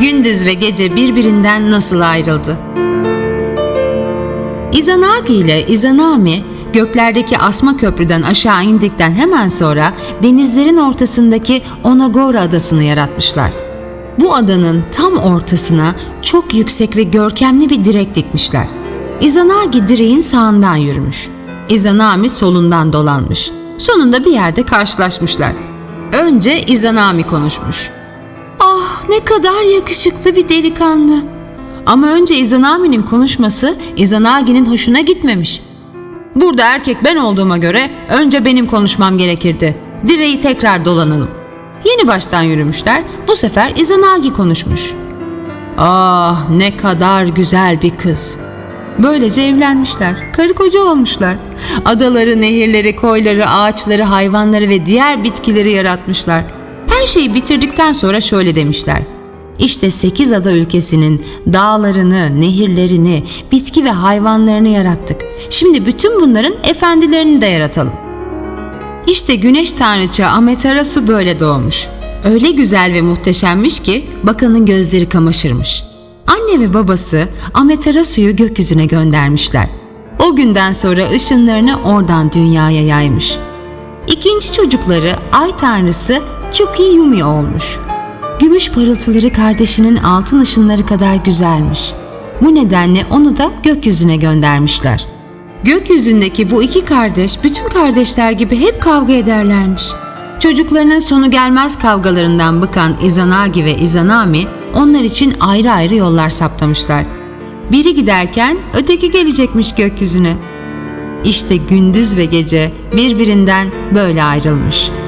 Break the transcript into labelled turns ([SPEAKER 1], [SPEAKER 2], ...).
[SPEAKER 1] gündüz ve gece birbirinden nasıl ayrıldı? Izanagi ile Izanami göklerdeki asma köprüden aşağı indikten hemen sonra denizlerin ortasındaki Onagora adasını yaratmışlar. Bu adanın tam ortasına çok yüksek ve görkemli bir direk dikmişler. Izanagi direğin sağından yürümüş. Izanami solundan dolanmış. Sonunda bir yerde karşılaşmışlar. Önce Izanami konuşmuş. Ne kadar yakışıklı bir delikanlı. Ama önce Izanami'nin konuşması Izanagi'nin hoşuna gitmemiş. Burada erkek ben olduğuma göre önce benim konuşmam gerekirdi. Direği tekrar dolanalım. Yeni baştan yürümüşler. Bu sefer Izanagi konuşmuş. Ah ne kadar güzel bir kız. Böylece evlenmişler. Karı koca olmuşlar. Adaları, nehirleri, koyları, ağaçları, hayvanları ve diğer bitkileri yaratmışlar. Her şeyi bitirdikten sonra şöyle demişler. İşte sekiz ada ülkesinin dağlarını, nehirlerini, bitki ve hayvanlarını yarattık. Şimdi bütün bunların efendilerini de yaratalım. İşte güneş tanrıça Amaterasu böyle doğmuş. Öyle güzel ve muhteşemmiş ki bakanın gözleri kamaşırmış. Anne ve babası Amaterasu'yu gökyüzüne göndermişler. O günden sonra ışınlarını oradan dünyaya yaymış. İkinci çocukları ay tanrısı Chuki Yumi olmuş. Gümüş parıltıları kardeşinin altın ışınları kadar güzelmiş. Bu nedenle onu da gökyüzüne göndermişler. Gökyüzündeki bu iki kardeş bütün kardeşler gibi hep kavga ederlermiş. Çocuklarının sonu gelmez kavgalarından bıkan Izanagi ve Izanami onlar için ayrı ayrı yollar saptamışlar. Biri giderken öteki gelecekmiş gökyüzüne. İşte gündüz ve gece birbirinden böyle ayrılmış.''